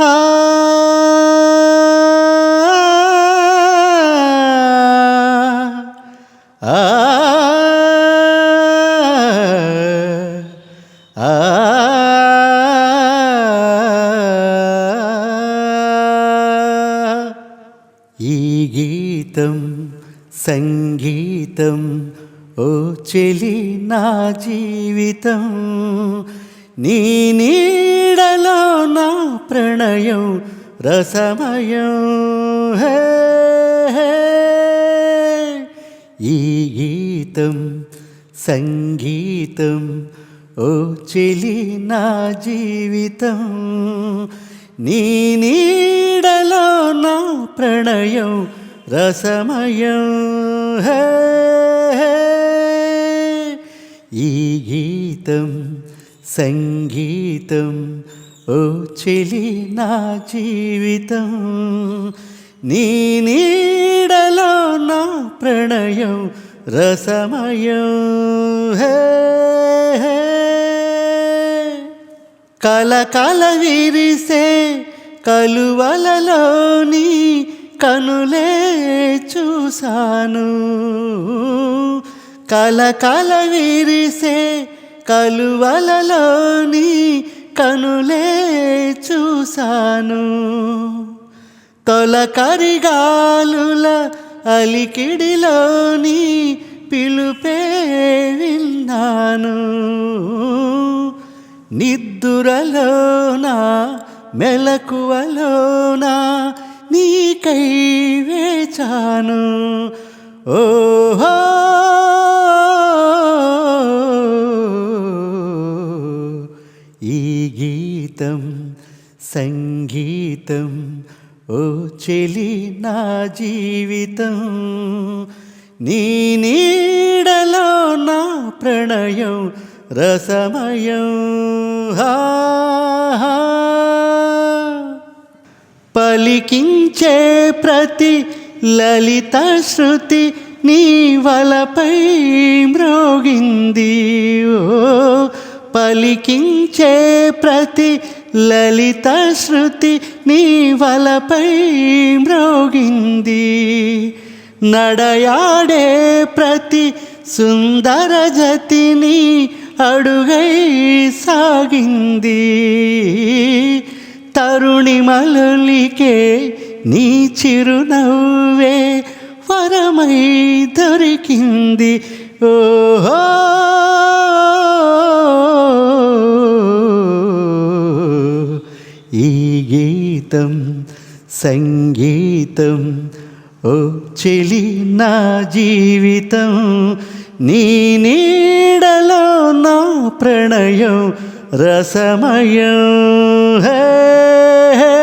ఆ ఆ ఆ ఈ గీతం సంగీతం ఓ చెలి నా జీవితం నీ నీడలో నా ప్రణయం రసమయం. హే, ఈ గీతం సంగీతం ఓ చెలి నా జీవితం. నీ నీడలో నా ప్రణయం రసమయం. హే. ఈ గీతం సంగీతం ఓ చెలి నా జీవితం. నీ నీడలో నా ప్రణయం రసమయం. హే కల కల విరిసే కలువలలోని కనులే చూశాను. కల కల విరిసే కలువలలోని కనులే చూశాను. తొలకరిగాలుల అలికిడిలోని పిలుపే విన్నాను. నిద్దురలోనా మెలకువలోనా నీకై వేచాను. ఓ సంగీతం ఓ చెలి నా జీవితం. నీ నీడలో నా ప్రణయం రసమయం. హా పలికించే ప్రతి లలిత శృతి నీ వలపై మ్రోగింది. ఓ పలికించే ప్రతి లలిత శృతి నీ వలపై మ్రోగింది. నడయాడే ప్రతి సుందర జతిని అడుగై సాగింది. తరుణి మలులికే నీ చిరునవ్వే వరమై దొరికింది. ఓహో! ఈ గీతం సంగీతం ఓ చెలి నా జీవితం. నీ నీడలో నా ప్రణయం రసమయం. హే